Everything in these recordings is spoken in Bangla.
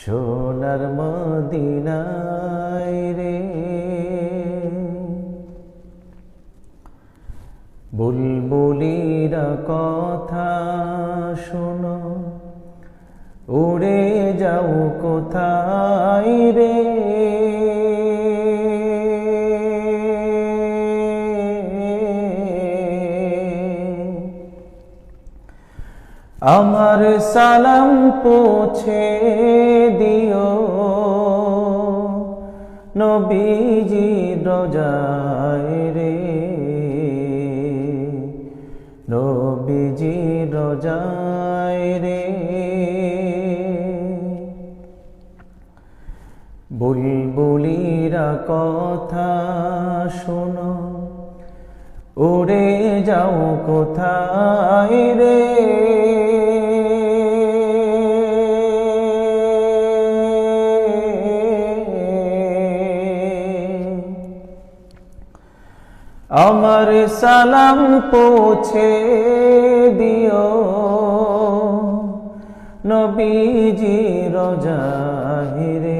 সোনার মদিনায় রে। বুলবুলিরা কথা শোনো উড়ে যাও কোথায় রে? আমার সালাম পৌঁছে দিও। নবীজি রোজায় রে। নবীজি রোজায় রে। বুলবুলিরা কথা শোনো। উড়ে যাও কোথায় রে? আমার সালাম পৌঁছে দিও। নবীজি রোজাহিরে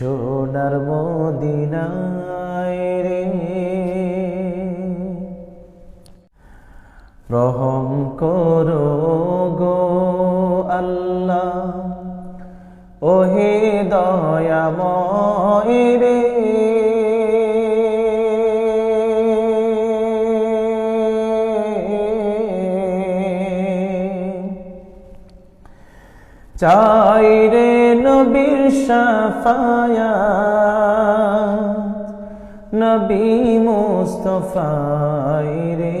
সোনার মদিনায় রে। রহম করো গো আল্লাহ ওহে দয়াময় রে। চাই রে নবীর সাফায়া নবী মুস্তফাই রে।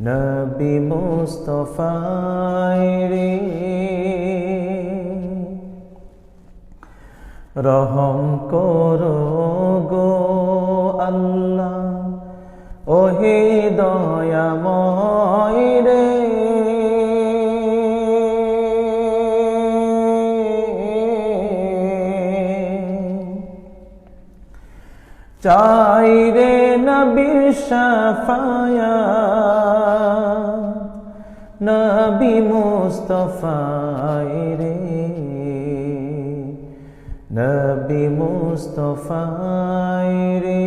নবী মুস্তফাই রে। রহম করো গো আল্লাহ, ওহে দয়াময় রে। চাই রে নবীর সাফায়া, নবী মুস্তফাই রে, নবী মুস্তফাই রে।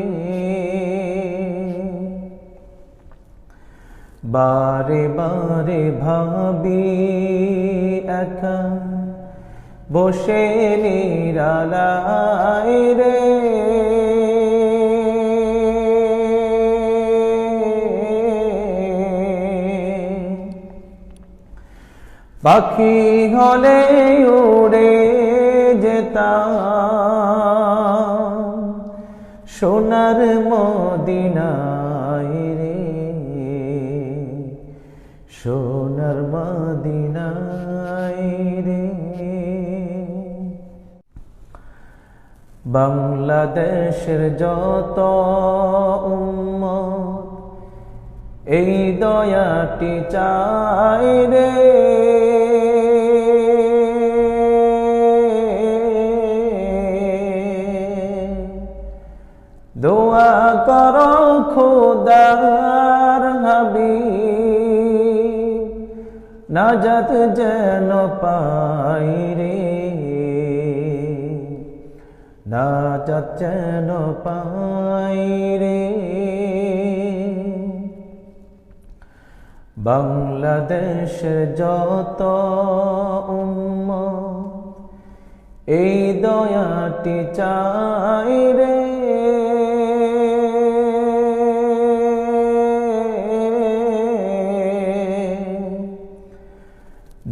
বারে বারে ভাবি একা, বসে নিরালাই রে। পাখি হলে উড়ে যেতাম। সোনার মদিনায় রে সোনার মদিনায় রে। বাংলাদেশের যত উম্মত এই দয়াটি চাই রে। দোয়া কর খোদার হাবি নাজাত যেন পাই রে। না যেন পাই রে। বাংলাদেশের যত এই দয়াটি চাই রে।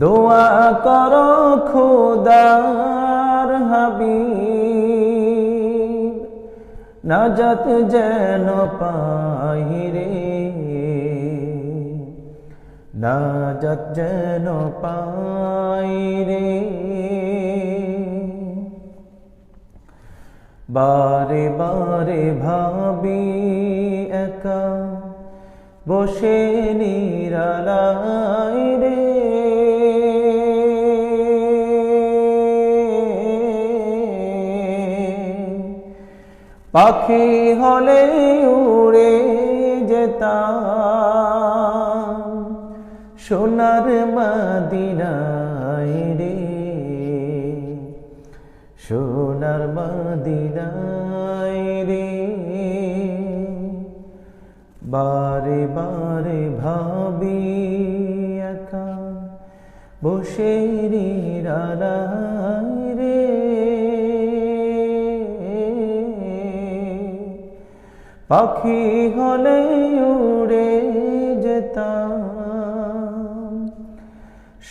দোয়া কর খোদার হাবিব নাজাত যেন পাই রে। নাজাত যেন পাই রে। বারে বারে ভাবি একা বসে নিরালাই রে। পাখি হলে উড়ে যেতাম। সোনার মদিনায় রে, সোনার মদিনায় রে। বারে বারে ভাবি একা বসে রে পাখি হলে উড়ে যেতাম।